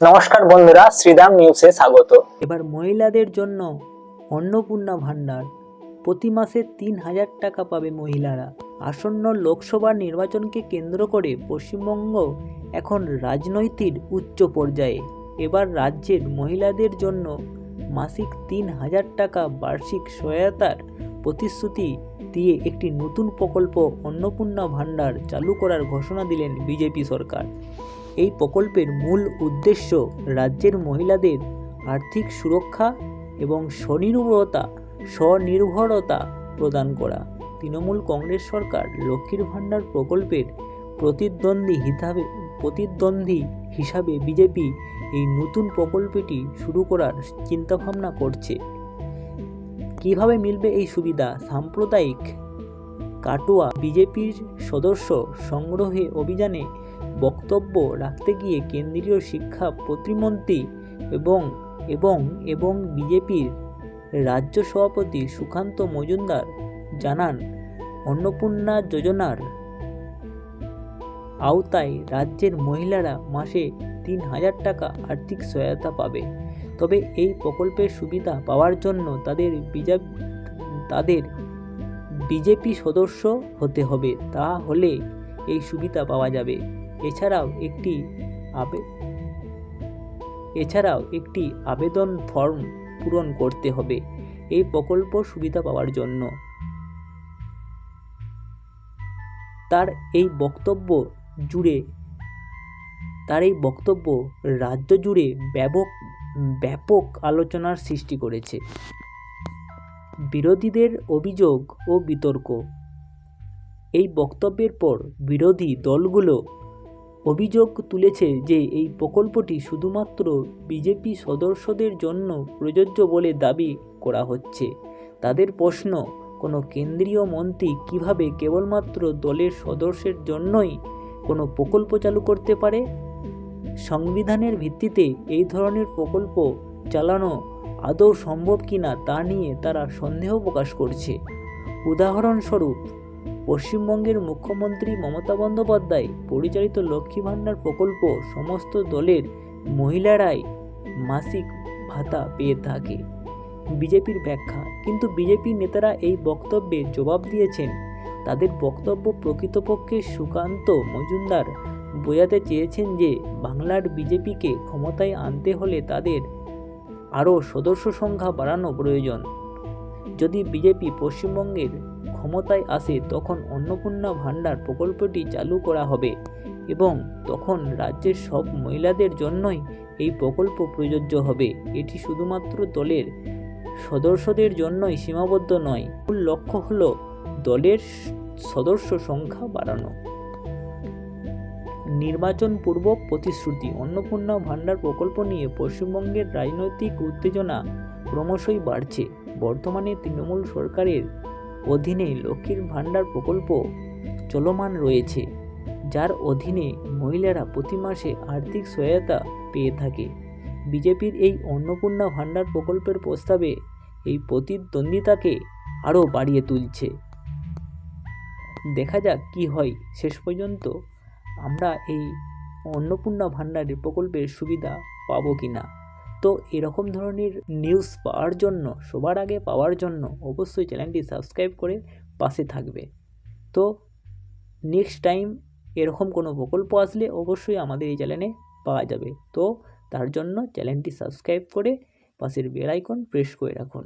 নমস্কার বন্ধুরা শ্রীরাম নিউজে স্বাগত। এবার মহিলাদের জন্য অন্নপূর্ণা ভাণ্ডার প্রতি মাসে তিন হাজার টাকা পাবে মহিলারা। আসন্ন লোকসভা নির্বাচনকে কেন্দ্র করে পশ্চিমবঙ্গ এখন রাজনৈতিক উচ্চ পর্যায়ে। এবার রাজ্যের মহিলাদের জন্য মাসিক তিন হাজার টাকা বার্ষিক সহায়তার প্রতিশ্রুতি দিয়ে একটি নতুন প্রকল্প অন্নপূর্ণা ভাণ্ডার চালু করার ঘোষণা দিলেন বিজেপি সরকার। এই প্রকল্পের মূল উদ্দেশ্য রাজ্যের মহিলাদের আর্থিক সুরক্ষা এবং স্বনির্ভরতা স্বনির্ভরতা প্রদান করা। তৃণমূল কংগ্রেস সরকার লক্ষ্মীর ভাণ্ডার প্রকল্পের প্রতিদ্বন্দ্বী হিসাবে প্রতিদ্বন্দ্বী হিসাবে বিজেপি এই নতুন প্রকল্পটি শুরু করার চিন্তাভাবনা করছে। কীভাবে মিলবে এই সুবিধা? সাম্প্রদায়িক কাটোয়া বিজেপির সদস্য সংগ্রহে অভিযানে বক্তব্য রাখতে গিয়ে কেন্দ্রীয় শিক্ষা প্রতিমন্ত্রী এবং এবং এবং বিজেপির রাজ্য সভাপতি সুকান্ত মজুমদার জানান, অন্নপূর্ণা যোজনার আওতায় রাজ্যের মহিলারা মাসে তিন হাজার টাকা আর্থিক সহায়তা পাবে। তবে এই প্রকল্পের সুবিধা পাওয়ার জন্য তাদের তাদের বিজেপি সদস্য হতে হবে। তা হলে এই সুবিধা পাওয়া যাবে। এছাড়াও একটি আবে এছাড়াও একটি আবেদন ফর্ম পূরণ করতে হবে। এই প্রকল্প সুবিধা পাওয়ার জন্য। তার এই বক্তব্য জুড়ে, তার এই বক্তব্য রাজ্য জুড়ে ব্যাপক ব্যাপক আলোচনার সৃষ্টি করেছে। বিরোধীদের অভিযোগ ও বিতর্ক। এই বক্তব্যের পর বিরোধী দলগুলো অভিযোগ তুলেছে যে এই প্রকল্পটি শুধুমাত্র বিজেপি সদস্যদের জন্য প্রযোজ্য বলে দাবি করা হচ্ছে। তাদের প্রশ্ন, কোনো কেন্দ্রীয় মন্ত্রী কীভাবে কেবলমাত্র দলের সদস্যের জন্যই কোনো প্রকল্প চালু করতে পারে? সংবিধানের ভিত্তিতে এই ধরনের প্রকল্প চালানো আদৌ সম্ভব কিনা তা নিয়ে তারা সন্দেহ প্রকাশ করছে। উদাহরণস্বরূপ পশ্চিমবঙ্গের মুখ্যমন্ত্রী মমতা বন্দ্যোপাধ্যায় পরিচালিত লক্ষ্মী ভাণ্ডার প্রকল্প সমস্ত দলের মহিলারাই মাসিক ভাতা পেয়ে থাকে। বিজেপির ব্যাখ্যা, কিন্তু বিজেপি নেতারা এই বক্তব্যে জবাব দিয়েছেন, তাদের বক্তব্য প্রকৃতপক্ষে সুকান্ত মজুমদার। বোঝাতে চেয়েছেন যে, বাংলার বিজেপিকে ক্ষমতায় আনতে হলে তাদের আরও সদস্য সংখ্যা বাড়ানো প্রয়োজন। যদি বিজেপি পশ্চিমবঙ্গের ক্ষমতায় আসে তখন অন্নপূর্ণা ভাণ্ডার প্রকল্পটি চালু করা হবে এবং তখন রাজ্যের সব মহিলাদের জন্যই এই প্রকল্প প্রযোজ্য হবে। এটি শুধুমাত্র দলের সদস্যদের জন্যই সীমাবদ্ধ নয়, মূল লক্ষ্য হল দলের সদস্য সংখ্যা বাড়ানো। নির্বাচন পূর্ব প্রতিশ্রুতি, অন্নপূর্ণা ভাণ্ডার প্রকল্প নিয়ে পশ্চিমবঙ্গের রাজনৈতিক উত্তেজনা ক্রমশই বাড়ছে। বর্তমানে তৃণমূল সরকারের অধীনে লক্ষ্মীর ভাণ্ডার প্রকল্প চলমান রয়েছে, যার অধীনে মহিলারা প্রতি মাসে আর্থিক সহায়তা পেয়ে থাকে। বিজেপির এই অন্নপূর্ণা ভাণ্ডার প্রকল্পের প্রস্তাবে এই প্রতিদ্বন্দ্বিতাকে আরও বাড়িয়ে তুলছে। দেখা যাক কি হয়, শেষ পর্যন্ত আমরা এই অন্নপূর্ণা ভাণ্ডারের প্রকল্পের সুবিধা পাবো কি না তো এরকম ধরনের নিউজ পাওয়ার জন্য, সবার আগে পাওয়ার জন্য অবশ্যই চ্যানেলটি সাবস্ক্রাইব করে পাশে থাকবে। তো নেক্সট টাইম এরকম কোনো প্রকল্প আসলে অবশ্যই আমাদের এই চ্যানেলে পাওয়া যাবে। তো তার জন্য চ্যানেলটি সাবস্ক্রাইব করে পাশের বেল আইকন প্রেস করে রাখুন।